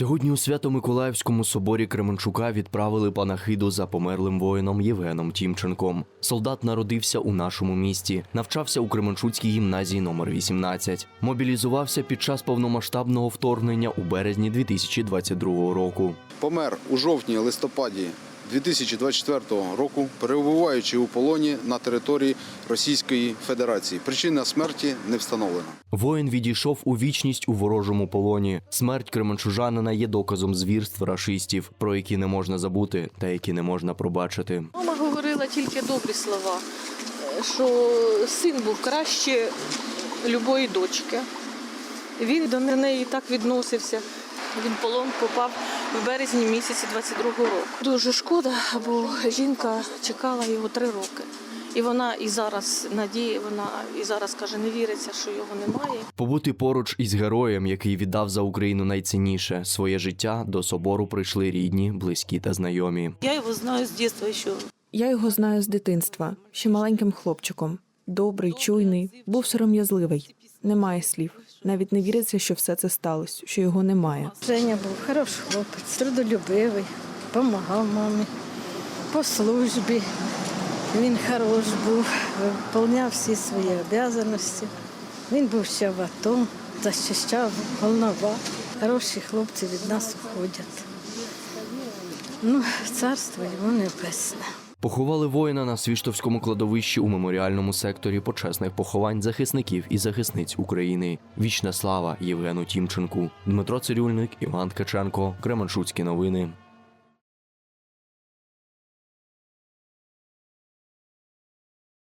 Сьогодні у Свято-Миколаївському соборі Кременчука відправили панахиду за померлим воїном Євгеном Тімченком. Солдат народився у нашому місті, навчався у Кременчуцькій гімназії номер 18 Мобілізувався під час повномасштабного вторгнення у березні 2022 року. Помер у жовтні-листопаді 2024 року, перебуваючи у полоні на території Російської Федерації. Причина смерті не встановлена. Воїн відійшов у вічність у ворожому полоні. Смерть кременчужанина є доказом звірств рашистів, про які не можна забути та які не можна пробачити. Мама говорила тільки добрі слова, е, що син був краще любої дочки. Він до неї так відносився. Він полон попав в березні місяці 22-го року. Дуже шкода, бо жінка чекала його три роки. І вона і зараз надіє, вона і зараз каже, не віриться, що його немає. Побути поруч із героєм, який віддав за Україну найцінніше своє життя, до собору прийшли рідні, близькі та знайомі. Я його знаю з дитинства ще. Я його знаю з дитинства, ще маленьким хлопчиком. Добрий, чуйний, був сором'язливий. Немає слів. Навіть не віриться, що все це сталося, що його немає. Женя був хороший хлопець, трудолюбивий, допомагав мамі по службі. Він хорош був, виконував всі свої обов'язки. Він був ще в АТО, захищав Волнова. Хороші хлопці від нас уходять. Ну, царство йому небесне. Поховали воїна на Свіштовському кладовищі у меморіальному секторі почесних поховань захисників і захисниць України. Вічна слава Євгену Тімченку, Дмитро Цирюльник, Іван Ткаченко, Кременчуцькі новини.